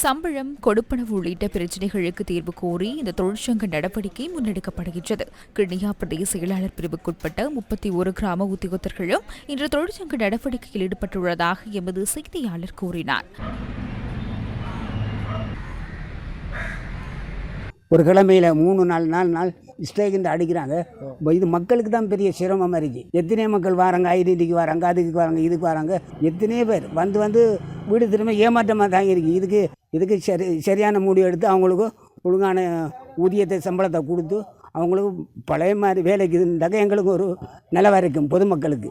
சம்பளம் கொடுப்பனவு உள்ளிட்ட பிரச்சினைகளுக்கு தீர்வு கோரி இந்த தொழிற்சங்க நடவடிக்கை முன்னெடுக்கப்படுகின்றது. கிண்ணியா பிரதேச செயலாளர் பிரிவுக்குட்பட்ட முப்பத்தி ஒரு கிராம உத்தியோகத்தர்களும் இன்று தொழிற்சங்க நடவடிக்கையில் ஈடுபட்டுள்ளதாக எமது செய்தியாளர் கூறினார். ஒரு கிழமையில் மூணு நாலு நாலு நாள் ஸ்டேக்குண்டு அடிக்கிறாங்க. இது மக்களுக்கு தான் பெரிய சிரமமாக இருக்குது எத்தனை மக்கள் வராங்க ஐடென்டிக்கு வராங்க அதுக்கு வராங்க இதுக்கு வராங்க. எத்தனையோ பேர் வந்து வந்து வீடு திரும்ப ஏமாற்றமாக தான் இருக்குது இதுக்கு இதுக்கு சரி சரியான முடிவு எடுத்து அவங்களுக்கு ஒழுங்கான ஊதியத்தை சம்பளத்தை கொடுத்து அவங்களுக்கு பழைய மாதிரி வேலைக்கு இருந்தாக்க எங்களுக்கு ஒரு நிலவரம் இருக்கும் பொதுமக்களுக்கு.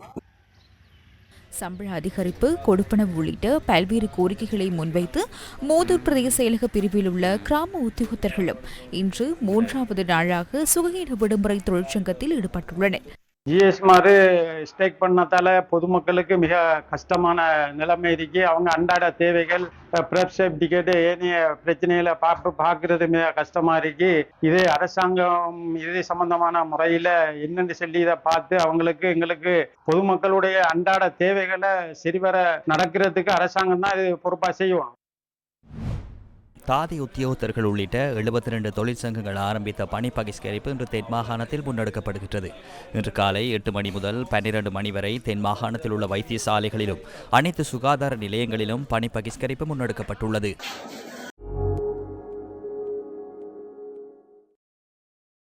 சம்பள அதிகரிப்பு கொடுப்பனவு உள்ளிட்ட பல்வேறு கோரிக்கைகளை முன்வைத்து மோதூர் பிரதேச செயலக பிரிவில் உள்ள கிராம உத்தியோகத்தர்களும் இன்று மூன்றாவது நாளாக சுககீன விடுமுறை தொழிற்சங்கத்தில் ஈடுபட்டுள்ளனர். ஜிஎஸ்மாரு ஸ்ட்ரைக் ஸ்டேக் பண்ணதால பொதுமக்களுக்கு மிக கஷ்டமான நிலைமை இருக்கு. அவங்க அன்றாட தேவைகள் ப்ரெப் டிக்கெட்டு ஏனைய பிரச்சனைகளை பார்ப்பு பார்க்கறது மிக கஷ்டமா இருக்கு. இது அரசாங்கம் இது சம்பந்தமான முறையில என்னென்னு சொல்லி இதை பார்த்து அவங்களுக்கு எங்களுக்கு பொதுமக்களுடைய அன்றாட தேவைகளை சரிவர நடக்கிறதுக்கு அரசாங்கம் தான் இது பொறுப்பா செய்வோம் தாதி உத்தியோகத்தர்கள் உள்ளிட்ட எழுபத்தி ரெண்டு தொழிற்சங்கங்கள் ஆரம்பித்த பணி பகிஷ்கரிப்பு இன்று தென் மாகாணத்தில் முன்னெடுக்கப்படுகின்றது. இன்று காலை எட்டு மணி முதல் பன்னிரண்டு மணி வரை தென் மாகாணத்தில் உள்ள வைத்தியசாலைகளிலும் அனைத்து சுகாதார நிலையங்களிலும் பணி பகிஷ்கரிப்பு முன்னெடுக்கப்பட்டுள்ளது.